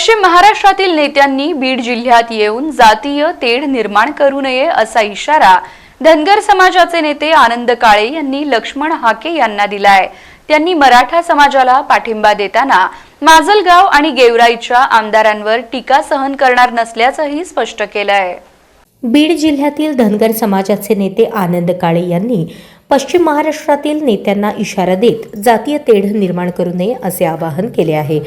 पश्चिम महाराष्ट्रातील नेत्यांनी बीड जिल्ह्यात येऊन जातीय तेढ निर्माण करू नये असा इशारा धनगर समाजाचे नेते आनंद काळे यांनी लक्ष्मण हाके यांना दिलाय. त्यांनी मराठा समाजाला पाठिंबा देताना माजलगाव आणि गेवराईच्या आमदारांवर टीका सहन करणार नसल्याचंही स्पष्ट केलंय. बीड जिल्ह्यातील धनगर समाजाचे नेते आनंद काळे यांनी पश्चिम महाराष्ट्रातील नेत्यांना इशारा देत जातीय तेढ निर्माण करू नये असे आवाहन केले आहे.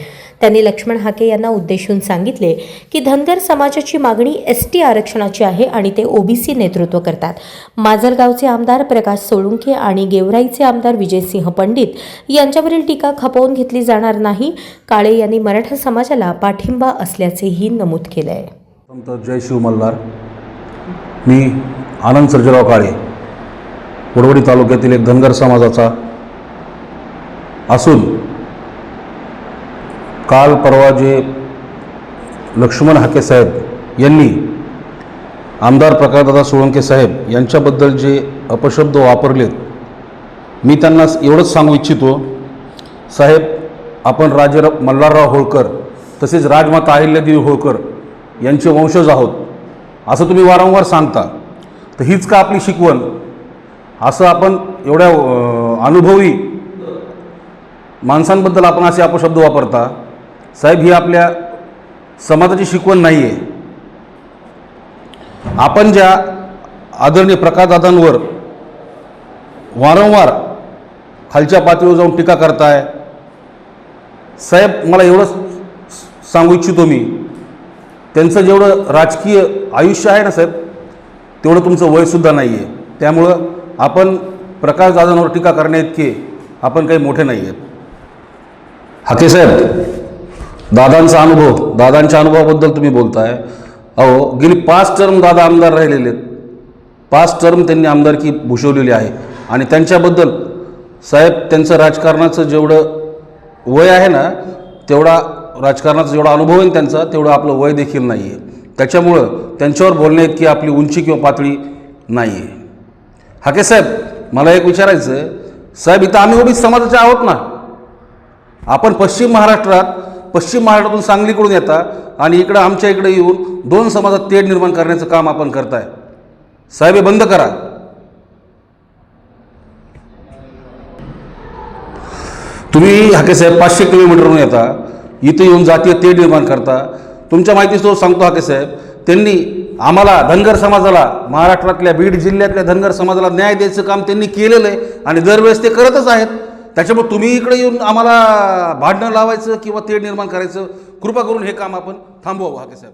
त्यांनी लक्ष्मण हाके यांना उद्देशून सांगितले की धनगर समाजाची मागणी एस टी आरक्षणाची आहे आणि ते ओबीसी नेतृत्व करतात. माजलगावचे आमदार प्रकाश सोळुंके आणि गेवराईचे आमदार विजयसिंह पंडित यांच्यावरील टीका खपवून घेतली जाणार नाही. काळे यांनी मराठा समाजाला पाठिंबा असल्याचेही नमूद केलं आहे जय शिव मल्हार. मी आनंद सर्जराव काळे वडवडी तालुक्यातील एक धनगर समाजाचा असून काल परवा जे लक्ष्मण हाके साहेब यांनी आमदार प्रकाशदादा सोळंके साहेब यांच्याबद्दल जे अपशब्द वापरलेत मी त्यांना एवढंच सांगू इच्छितो. साहेब आपण राजे मल्हारराव होळकर तसेच राजमाता अहिल्यादेवी होळकर यांचे वंशज आहोत. असं तुम्ही वारंवार सांगता. तर हीच का आपली शिकवण? असं आपण एवढ्या अनुभवी माणसांबद्दल आपण असे अपशब्द वापरता. साहेब ही आपल्या समाजाची शिकवण नाही आहे आपण ज्या आदरणीय प्रकाशदादांवर वारंवार खालच्या पातळीवर जाऊन टीका करताय साहेब मला एवढंच सांगू इच्छितो मी त्यांचं जेवढं राजकीय आयुष्य आहे ना साहेब तेवढं तुमचं वयसुद्धा नाही आहे त्यामुळं आपण प्रकाशदादांवर टीका करण्याइतके आपण काही मोठे नाही आहेत हाके साहेब दादांचा अनुभव दादांच्या अनुभवाबद्दल तुम्ही बोलताय. अहो गेली पाच टर्म दादा आमदार राहिलेले आहेत. पाच टर्म त्यांनी आमदारकी भूषवलेली आहे. आणि त्यांच्याबद्दल साहेब त्यांचं राजकारणाचं जेवढं वय आहे ना तेवढा राजकारणाचा जेवढा अनुभव आहे त्यांचा तेवढं आपलं वय देखील नाही आहे त्याच्यामुळं त्यांच्यावर बोलण्या इतकी आपली उंची किंवा पातळी नाही आहे हाके साहेब मला एक विचारायचं आहे साहेब इथं आम्ही ओबीसी समाजाचे आहोत ना? आपण पश्चिम महाराष्ट्रात पश्चिम महाराष्ट्रातून सांगलीकडून येता आणि इकडं आमच्या इकडे येऊन दोन समाजात तेढ निर्माण करण्याचं काम आपण करताय. साहेब हे बंद करा. तुम्ही हाके साहेब पाचशे किलोमीटरवरून येता. इथे येऊन जातीय तेढ निर्माण करता. तुमच्या माहितीसोबत सांगतो हाके साहेब त्यांनी आम्हाला धनगर समाजाला महाराष्ट्रातल्या बीड जिल्ह्यातल्या धनगर समाजाला न्याय द्यायचं काम त्यांनी केलेलं आहे आणि दरवेळेस ते करतच आहेत. त्याच्यामुळे तुम्ही इकडे येऊन आम्हाला भांडणं लावायचं किंवा तेढ निर्माण करायचं कृपा करून हे काम आपण थांबवावं हाके साहेब.